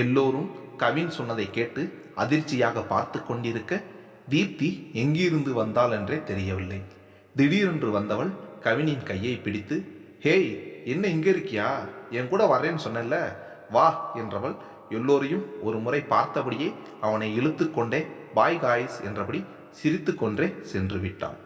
எல்லோரும் கவின் சொன்னதை கேட்டு அதிர்ச்சியாக பார்த்து கொண்டிருக்க தீப்தி எங்கிருந்து வந்தாள் என்றே தெரியவில்லை. திடீரென்று வந்தவள் கவினின் கையை பிடித்து ஹேய் என்ன இங்கே இருக்கியா? என் கூட வரேன்னு சொன்னேன்ல. வா என்றவள் எல்லோரையும் ஒரு முறை பார்த்தபடியே அவனை இழுத்து கொண்டே பாய் காய்ஸ் என்றபடி சிரித்து கொண்டே சென்று விட்டான்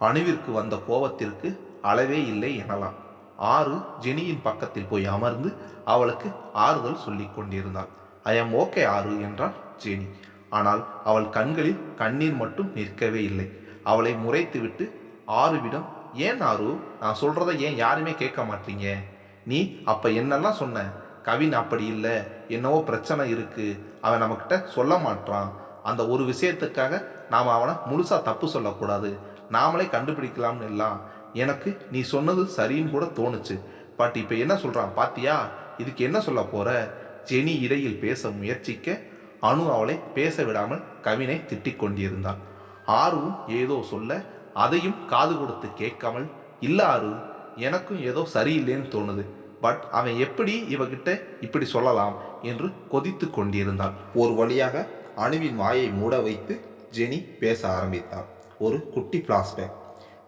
அணுவிற்கு வந்த கோபத்திற்கு அளவே இல்லை எனலாம். ஆறு ஜெனியின் பக்கத்தில் போய் அமர்ந்து அவளுக்கு ஆறுதல் சொல்லி கொண்டிருந்தாள். ஐ எம் ஓகே ஆறு என்றாள் ஜெனி. ஆனால் அவள் கண்களில் கண்ணீர் மட்டும் நிற்கவே இல்லை. அவளை முறைத்துவிட்டு ஆறுவிடம் ஏன் ஆறு? நான் சொல்கிறத ஏன் யாருமே கேட்க மாட்டீங்க? நீ அப்போ என்னெல்லாம் சொன்ன? கவின் அப்படி இல்லை. என்னவோ பிரச்சனை இருக்குது அவன் நம்மக்கிட்ட சொல்ல மாட்டான் அந்த ஒரு விஷயத்துக்காக நாம் அவனை முழுசாக தப்பு சொல்லக்கூடாது. நாமளே கண்டுபிடிக்கலாம்னு எல்லாம் எனக்கு நீ சொன்னது சரின்னு கூட தோணுச்சு. பட் இப்போ என்ன சொல்கிறான் பாத்தியா? இதுக்கு என்ன சொல்ல போகிற ஜெனி இடையில் பேச முயற்சிக்க அணு அவளை பேச விடாமல் கவினை திட்டிக் கொண்டிருந்தான் ஆர்வும் ஏதோ சொல்ல அதையும் காது கொடுத்து கேட்காமல் இல்லை ஆறு எனக்கும் ஏதோ சரியில்லைன்னு தோணுது. பட் அவன் எப்படி இவகிட்ட இப்படி சொல்லலாம்? என்று கொதித்து கொண்டிருந்தான் ஒரு வழியாக அணுவின் வாயை மூட வைத்து ஜெனி பேச ஆரம்பித்தான் ஒரு குட்டி ஃப்ளாஷ்பேக்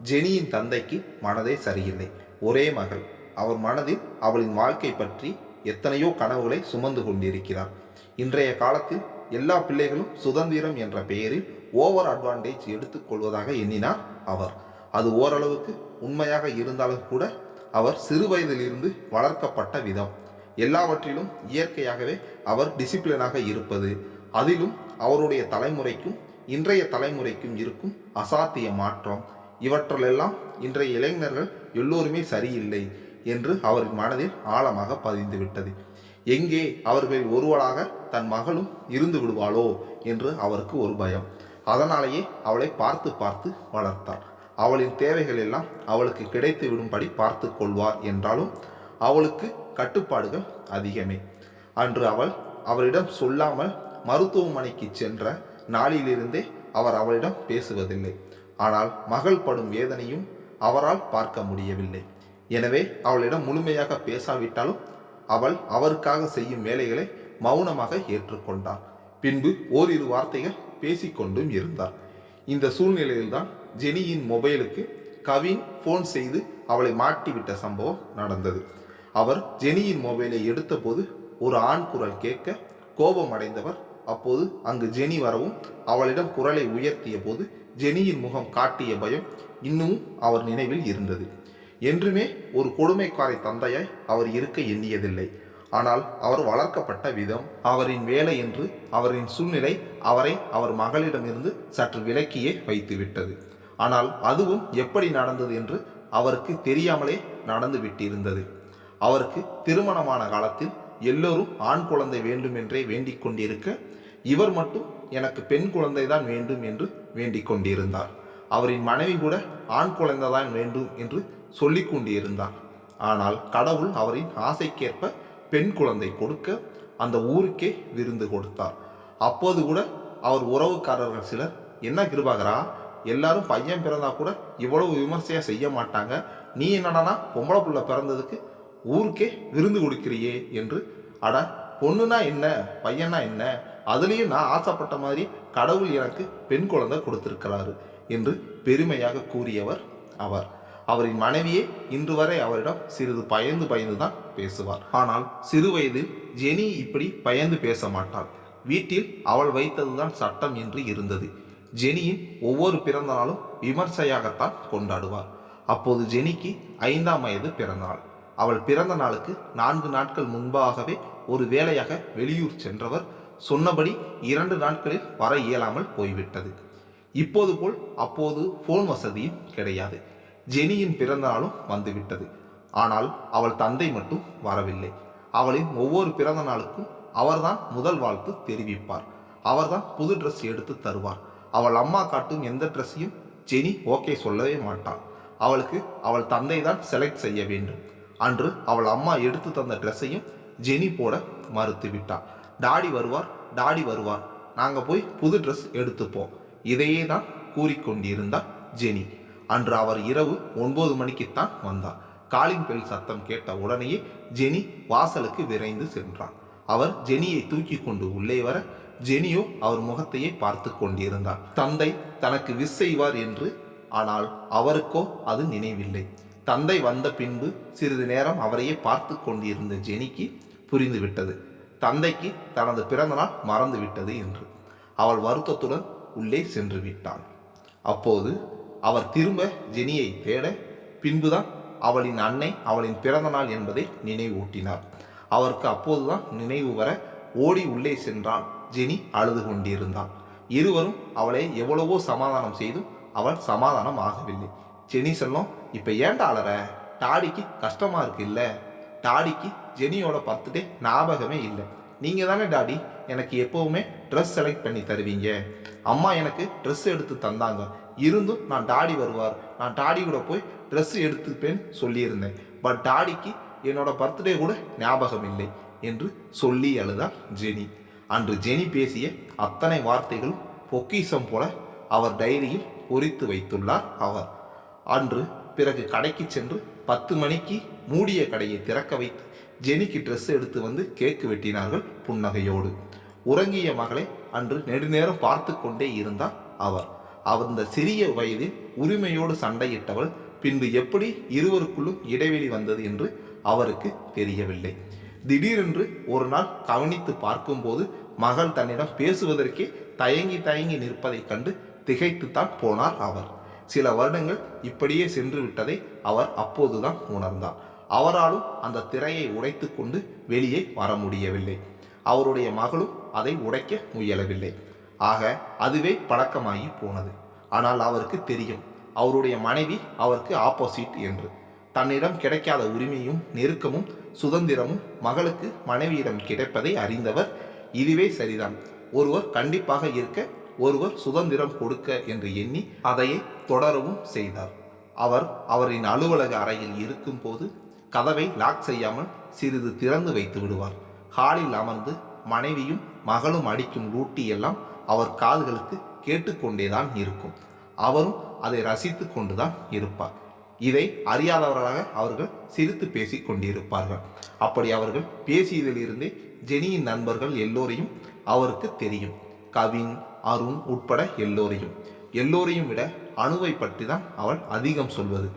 ஜெனியின் தந்தைக்கு மனதே சரியில்லை. ஒரே மகள். அவர் மனதில் அவளின் வாழ்க்கை பற்றி எத்தனையோ கனவுகளை சுமந்து கொண்டிருக்கிறார். இன்றைய காலத்தில் எல்லா பிள்ளைகளும் சுதந்திரம் என்ற பெயரில் ஓவர் அட்வான்டேஜ் எடுத்துக்கொள்வதாக எண்ணினார் அவர். அது ஓரளவுக்கு உண்மையாக இருந்தாலும் கூட அவர் சிறு வயதிலிருந்து வளர்க்கப்பட்ட விதம். எல்லாவற்றிலும் இயற்கையாகவே அவர் டிசிப்ளினாக இருப்பது. அதிலும் அவருடைய தலைமுறைக்கும் இன்றைய தலைமுறைக்கும் இருக்கும் அசாத்திய மாற்றம். இவற்றிலெல்லாம் இன்றைய இளைஞர்கள் எல்லோருமே சரியில்லை என்று அவரின் மனதில் ஆழமாக பதிந்துவிட்டது எங்கே அவர்களில் ஒருவளாக தன் மகளும் இருந்து விடுவாளோ என்று அவருக்கு ஒரு பயம். அதனாலேயே அவளை பார்த்து பார்த்து வளர்த்தார். அவளின் தேவைகள் எல்லாம் அவளுக்கு கிடைத்து விடும்படி பார்த்து கொள்வார் என்றாலும் அவளுக்கு கட்டுப்பாடுகள் அதிகமே. அன்று அவள் அவரிடம் சொல்லாமல் மருத்துவமனைக்கு சென்ற நாளிலிருந்தே அவர் அவளிடம் பேசுவதில்லை. ஆனால் மகள் படும் வேதனையும் அவரால் பார்க்க முடியவில்லை. எனவே அவளிடம் முழுமையாக பேசாவிட்டாலும் அவள் அவருக்காக செய்யும் வேலைகளை மௌனமாக ஏற்றுக்கொண்டார் பின்பு ஓரிரு வார்த்தைகள் பேசிக்கொண்டும் இருந்தார். இந்த சூழ்நிலையில்தான் ஜெனியின் மொபைலுக்கு கவின் ஃபோன் செய்து அவளை மாட்டிவிட்ட சம்பவம் நடந்தது. அவர் ஜெனியின் மொபைலை எடுத்தபோது ஒரு ஆண் குரல் கேட்க கோபம் அடைந்தவர் அப்போது அங்கு ஜெனி வரவும் அவளிடம் குரலை உயர்த்திய போது ஜெனியின் முகம் காட்டிய பயம் இன்னும் அவர் நினைவில் இருந்தது. என்றுமே ஒரு கொடுமைக்காரை தந்தையாய் அவர் இருக்க எண்ணியதில்லை. ஆனால் அவர் வளர்க்கப்பட்ட விதம் அவரின் வேலை என்று அவரின் சூழ்நிலை அவரை அவர் மகளிடமிருந்து சற்று விலக்கியே வைத்துவிட்டது. ஆனால் அதுவும் எப்படி நடந்தது என்று அவருக்கு தெரியாமலே நடந்து விட்டிருந்தது. அவருக்கு திருமணமான காலத்தில் எல்லோரும் ஆண் குழந்தை வேண்டுமென்றே வேண்டிக் கொண்டிருக்க இவர் மட்டும் எனக்கு பெண் குழந்தை தான் வேண்டும் என்று வேண்டிக் கொண்டிருந்தார். அவரின் மனைவி கூட ஆண் குழந்தை தான் வேண்டும் என்று சொல்லிக் கொண்டிருந்தார். ஆனால் கடவுள் அவரின் ஆசைக்கேற்ப பெண் குழந்தை கொடுக்க அந்த ஊருக்கே விருந்து கொடுத்தார். அப்போது கூட அவர் உறவுக்காரர்கள் சிலர் என்ன கிருபாகரா எல்லாரும் பையன் பிறந்தா கூட இவ்வளவு விமர்சையாக செய்ய மாட்டாங்க. நீ என்னடானா பொம்பளை பிள்ளை பிறந்ததுக்கு ஊருக்கே விருந்து கொடுக்கிறியே? என்று அட பொண்ணுனா என்ன? பையனா என்ன? அதுலேயும் நான் ஆசைப்பட்ட மாதிரி கடவுள் எனக்கு பெண் குழந்தை கொடுத்திருக்கிறாரு என்று பெருமையாக கூறியவர் அவர். அவரின் மனைவியே இன்று வரை அவரிடம் சிறிது பயந்து பயந்து தான் பேசுவார். ஆனால் சிறு வயதில் ஜெனி இப்படி பயந்து பேச மாட்டாள். வீட்டில் அவள் வைத்ததுதான் சட்டம் என்று இருந்தது. ஜெனியின் ஒவ்வொரு பிறந்த நாளும் விமர்சையாகத்தான் கொண்டாடுவார். அப்போது ஜெனிக்கு ஐந்தாம் வயது பிறந்தாள் அவள் பிறந்த நாளுக்கு நான்கு நாட்கள் முன்பாகவே ஒரு வேலையாக வெளியூர் சென்றவர் சொன்னபடி இரண்டு நாட்களில் வர இயலாமல் போய்விட்டது. இப்போது போல் அப்போது ஃபோன் வசதியும் கிடையாது. ஜெனியின் பிறந்த நாளும் வந்துவிட்டது. ஆனால் அவள் தந்தை மட்டும் வரவில்லை. அவளின் ஒவ்வொரு பிறந்த நாளுக்கும் அவர்தான் முதல் வாழ்த்து தெரிவிப்பார். அவர்தான் புது ட்ரெஸ் எடுத்து தருவார். அவள் அம்மா காட்டும் எந்த ட்ரெஸ்ஸையும் ஜெனி ஓகே சொல்லவே மாட்டாள். அவளுக்கு அவள் தந்தை தான் செலக்ட் செய்ய வேண்டும். அன்று அவள் அம்மா எடுத்து தந்த ட்ரெஸ்ஸையும் ஜெனி போட மறுத்து விட்டாள் டாடி வருவார் டாடி வருவார். நாங்கள் போய் புது ட்ரெஸ் எடுத்துப்போம். இதையே தான் கூறிக்கொண்டிருந்தார் ஜெனி. அன்று அவர் இரவு ஒன்பது மணிக்குத்தான் வந்தார் காலிங் பெல் சத்தம் கேட்ட உடனேயே ஜெனி வாசலுக்கு விரைந்து சென்றார் அவர் ஜெனியை தூக்கி கொண்டு உள்ளே வர ஜெனியோ அவர் முகத்தையே பார்த்து கொண்டிருந்தார். தந்தை தனக்கு விஷ் செய்வார் என்று ஆனால் அவருக்கோ அது நினைவில்லை. தந்தை வந்த பின்பு சிறிது நேரம் அவரையே பார்த்து கொண்டிருந்த ஜெனிக்கு புரிந்துவிட்டது. தந்தைக்கு தனது பிறந்தநாள் மறந்து விட்டது என்று. அவள் வருத்தத்துடன் உள்ளே சென்று விட்டாள். அப்போது அவர் திரும்ப ஜெனியை தேட பின்புதான் அவளின் அன்னை அவளின் பிறந்தநாள் என்பதை நினைவூட்டினார். அவருக்கு அப்போதுதான் நினைவு வர ஓடி உள்ளே சென்றால் ஜெனி அழுது கொண்டிருந்தாள் இருவரும் அவளை எவ்வளவோ சமாதானம் செய்தும் அவள் சமாதானம் ஆகவில்லை. ஜெனி சொல்லும். இப்போ ஏன்டா அலற? டாடிக்கு கஷ்டமாக இருக்கு இல்லை. டாடிக்கு ஜெனியோட பர்த்டே ஞாபகமே இல்லை. நீங்கள் தானே டாடி எனக்கு எப்போவுமே ட்ரெஸ் செலக்ட் பண்ணி தருவீங்க. அம்மா எனக்கு ட்ரெஸ் எடுத்து தந்தாங்க. இருந்தும் நான் டாடி வருவார். நான் டாடி கூட போய் ட்ரெஸ் எடுத்துப்பேன்னு சொல்லியிருந்தேன். பட் டாடிக்கு என்னோட பர்த்டே கூட ஞாபகம் இல்லை என்று சொல்லி அழுதார் ஜெனி. அன்று ஜெனி பேசிய அத்தனை வார்த்தைகளும் பொக்கிஷம் போல அவர் டைரியில் பொறித்து வைத்துள்ளார் அவர். அன்று பிறகு கடைக்கு சென்று பத்து மணிக்கு மூடிய கடையை திறக்க வைத்து ஜெனிக்கு ட்ரெஸ் எடுத்து வந்து கேக்கு வெட்டினார்கள் புன்னகையோடு. உறங்கிய மகளை அன்று நெடுநேரம் பார்த்து கொண்டே இருந்தார் அவர். அந்த சிறிய வயதில் உரிமையோடு சண்டையிட்டவள் பின்பு எப்படி இருவருக்குள்ளும் இடைவெளி வந்தது என்று அவருக்கு தெரியவில்லை. திடீரென்று ஒரு நாள் கவனித்து பார்க்கும்போது மகள் தன்னிடம் பேசுவதற்கே தயங்கி தயங்கி நிற்பதைக் கண்டு திகைத்துத்தான் போனார் அவர். சில வருடங்கள் இப்படியே சென்று விட்டதை அவர் அப்போதுதான் உணர்ந்தார். அவராலும் அந்த திரையை உடைத்து கொண்டு வெளியே வர முடியவில்லை. அவருடைய மகளும் அதை உடைக்க முயலவில்லை. ஆக அதுவே பழக்கமாகி போனது. ஆனால் அவருக்கு தெரியும் அவருடைய மனைவி அவருக்கு ஆப்போசிட் என்று. தன்னிடம் கிடைக்காத உரிமையும் நெருக்கமும் சுதந்திரமும் மகளுக்கு மனைவியிடம் கிடைப்பதை அறிந்தவர் இதுவே சரிதான். ஒருவர் கண்டிப்பாக இருக்க ஒருவர் சுதந்திரம் கொடுக்க என்று எண்ணி அதையே தொடரவும் செய்தார். அவர் அவரின் அலுவலக அறையில் இருக்கும்போது கதவை லாக் செய்யாமல் சிறிது திறந்து வைத்து விடுவார். ஹாலில் அமர்ந்து மனைவியும் மகளும் அடிக்கும் ரூட்டி எல்லாம் அவர் காதுகளுக்கு கேட்டுக்கொண்டேதான் இருக்கும். அவரும் அதை ரசித்து கொண்டுதான் இருப்பார். இதை அறியாதவர்களாக அவர்கள் சிரித்து பேசி கொண்டிருப்பார்கள். அப்படி அவர்கள் பேசியதிலிருந்தே ஜெனியின் நண்பர்கள் எல்லோரையும் அவருக்கு தெரியும். கவின் அருண் உட்பட எல்லோரையும். எல்லோரையும் விட அணுவை பற்றி தான் அவள் அதிகம் சொல்வது.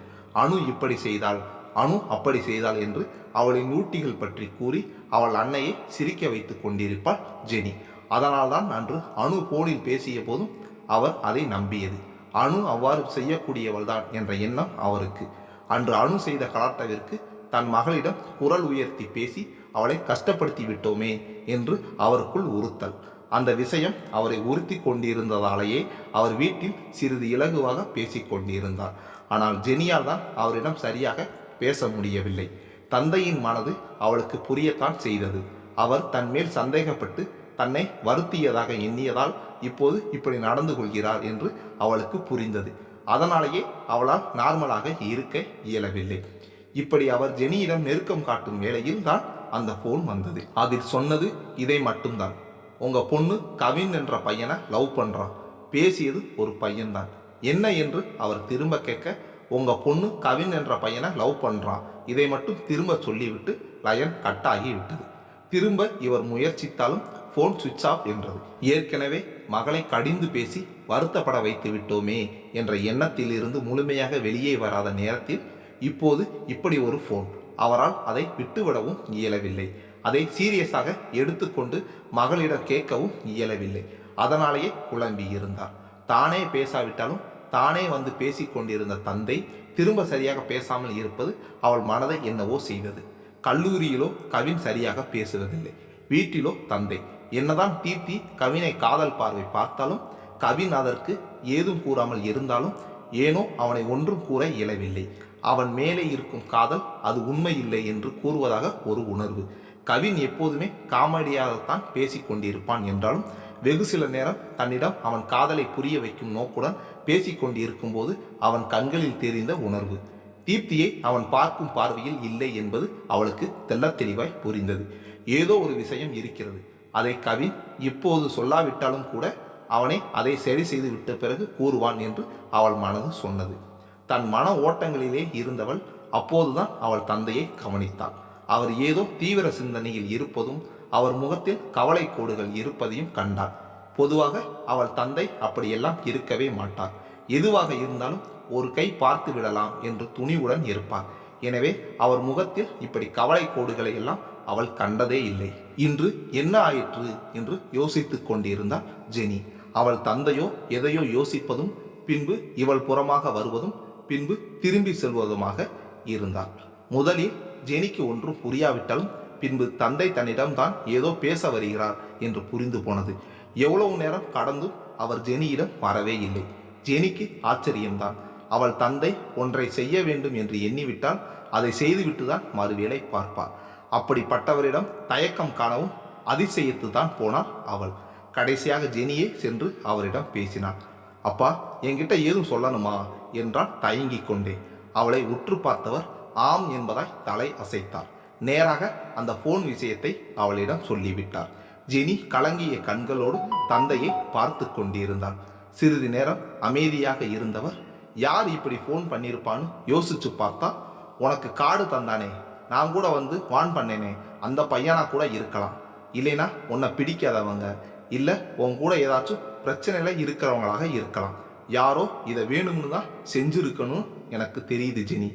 அணு இப்படி செய்தாள் அணு அப்படி செய்தாள் என்று அவளின் ஊட்டிகள் பற்றி கூறி அவள் அன்னையை சிரிக்க வைத்துக் கொண்டிருப்பாள் ஜெனி. அதனால்தான் அன்று அணு போனில் பேசிய போதும் அவர் அதை நம்பியது. அணு அவ்வாறு செய்யக்கூடியவள்தான் என்ற எண்ணம் அவருக்கு. அன்று அணு செய்த கலாட்டவிற்கு தன் மகளிடம் குரல் உயர்த்தி பேசி அவளை கஷ்டப்படுத்தி விட்டோமே என்று அவருக்குள் உறுத்தல். அந்த விஷயம் அவரை உறுத்தி கொண்டிருந்ததாலேயே அவர் வீட்டில் சிறிது இலகுவாக பேசி கொண்டிருந்தார். ஆனால் ஜெனியால் தான் அவரிடம் சரியாக பேச முடியவில்லை. தந்தையின் மனது அவளுக்கு புரியத்தான் செய்தது. அவர் தன் மேல் சந்தேகப்பட்டு தன்னை வருத்தியதாக எண்ணியதால் இப்போது இப்படி நடந்து கொள்கிறார் என்று அவளுக்கு புரிந்தது. அதனாலேயே அவளால் நார்மலாக இருக்க இயலவில்லை. இப்படி அவர் ஜெனியிடம் நெருக்கம் காட்டும் வேளையில் தான் அந்த ஃபோன் வந்தது. அதில் சொன்னது இதை மட்டும்தான். உங்கள் பொண்ணு கவின் என்ற பையனை லவ் பண்ணுறான் பேசியது ஒரு பையன்தான். என்ன என்று அவர் திரும்ப கேட்க உங்கள் பொண்ணு கவின் என்ற பையனை லவ் பண்ணுறான் இதை மட்டும் திரும்ப சொல்லிவிட்டு லயன் கட் ஆகி விட்டது. திரும்ப இவர் முயற்சித்தாலும் ஃபோன் சுவிட்ச் ஆஃப் என்றது. ஏற்கனவே மகளை கடிந்து பேசி வருத்தப்பட வைத்து விட்டோமே என்ற எண்ணத்தில் இருந்து முழுமையாக வெளியே வராத நேரத்தில் இப்போது இப்படி ஒரு ஃபோன் அவரால் அதை விட்டுவிடவும் இயலவில்லை. அதை சீரியஸாக எடுத்துக்கொண்டு மகளிடம் கேட்கவும் இயலவில்லை. அதனாலேயே குழம்பி இருந்தார். தானே பேசாவிட்டாலும் தானே வந்து பேசி கொண்டிருந்த தந்தை திரும்ப சரியாக பேசாமல் இருப்பது அவள் மனதை என்னவோ செய்தது. கல்லூரியிலோ கவின் சரியாக பேசுவதில்லை. வீட்டிலோ தந்தை. என்னதான் தீப்தி கவினை காதல் பார்வை பார்த்தாலும் கவின் அதற்கு ஏதும் கூறாமல் இருந்தாலும் ஏனோ அவனை ஒன்றும் கூற இயலவில்லை. அவன் மேலே இருக்கும் காதல் அது உண்மை இல்லை என்று கூறுவதாக ஒரு உணர்வு. கவின் எப்போதுமே காமெடியாகத்தான் பேசிக் கொண்டிருப்பான் என்றாலும் வெகு சில நேரம் தன்னிடம் அவன் காதலை புரிய வைக்கும் நோக்குடன் பேசிக் கொண்டிருக்கும் போது அவன் கண்களில் தெரிந்த உணர்வு. தீப்தியை அவன் பார்க்கும் பார்வையில் இல்லை என்பது அவளுக்கு தெள்ளத் தெளிவாய் புரிந்தது. ஏதோ ஒரு விஷயம் இருக்கிறது. அதை கவின் இப்போது சொல்லாவிட்டாலும் கூட அவனை அதை சரி செய்து விட்ட பிறகு கூறுவான் என்று அவள் மனது சொன்னது. தன் மன ஓட்டங்களிலே இருந்தவள் அப்போதுதான் அவள் தந்தையை கவனித்தாள். அவர் ஏதோ தீவிர சிந்தனையில் இருப்பதும் அவர் முகத்தில் கவலை கோடுகள் இருப்பதையும் கண்டார். பொதுவாக அவள் தந்தை அப்படியெல்லாம் இருக்கவே மாட்டார். எதுவாக இருந்தாலும் ஒரு கை பார்த்து விடலாம் என்று துணிவுடன் இருப்பார். எனவே அவர் முகத்தில் இப்படி கவலை கோடுகளை எல்லாம் அவள் கண்டதே இல்லை. இன்று என்ன ஆயிற்று என்று யோசித்துக் கொண்டிருந்தார் ஜெனி. அவள் தந்தையோ எதையோ யோசிப்பதும் பின்பு இவள் புறமாக வருவதும் பின்பு திரும்பி செல்வதுமாக இருந்தார். முதலில் ஜெனிக்கு ஒன்றும் புரியாவிட்டாலும் பின்பு தந்தை தன்னிடம்தான் ஏதோ பேச வருகிறார் என்று புரிந்து போனது. எவ்வளவு நேரம் கடந்தும் அவர் ஜெனியிடம் வரவே இல்லை. ஜெனிக்கு ஆச்சரியம்தான். அவள் தந்தை ஒன்றை செய்ய வேண்டும் என்று எண்ணிவிட்டால் அதை செய்துவிட்டுதான் மறுவேளை பார்ப்பார் அப்படிப்பட்டவரிடம் தயக்கம் காணவும் அதிசயித்து தான் போனாள் அவள். கடைசியாக ஜெனியே சென்று அவரிடம் பேசினாள். அப்பா என்கிட்ட ஏதும் சொல்லணுமா? என்றால் தயங்கிக் கொண்டே. அவளை உற்று பார்த்தவர் ஆம் என்பதாய் தலை அசைத்தார். நேராக அந்த போன் விஷயத்தை அவளிடம் சொல்லிவிட்டார். ஜெனி கலங்கிய கண்களோடு தந்தையை பார்த்து கொண்டிருந்தாள். சிறிது நேரம் அமைதியாக இருந்தவர் யார் இப்படி ஃபோன் பண்ணியிருப்பான்னு யோசிச்சு பார்த்தா உனக்கு காடு தந்தானே நான் கூட வந்து வான் பண்ணேனே அந்த பையனா கூட இருக்கலாம். இல்லைனா உன்னை பிடிக்காதவங்க இல்லை உன் கூட ஏதாச்சும் பிரச்சனையில் இருக்கிறவங்களாக இருக்கலாம். யாரோ இதை வேணும்னு தான் செஞ்சுருக்கணும் எனக்கு தெரியுது ஜெனி.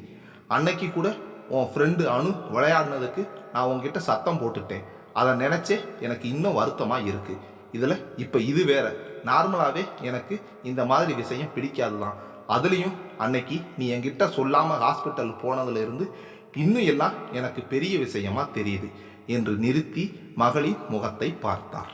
அன்னைக்கு கூட உன் ஃப்ரெண்டு அணு விளையாடினதுக்கு நான் உங்ககிட்ட சத்தம் போட்டுட்டேன் அதை நினச்சே எனக்கு இன்னும் வருத்தமாக இருக்குது இதில் இப்போ இது வேற. நார்மலாகவே எனக்கு இந்த மாதிரி விஷயம் பிடிக்காது தான் அதுலேயும் அன்னைக்கு நீ என்கிட்ட சொல்லாமல் ஹாஸ்பிட்டல் போனதுலேருந்து இன்னும் எல்லாம் எனக்கு பெரிய விஷயமா தெரியுது என்று நிறுத்தி மகளின் முகத்தை பார்த்தார்.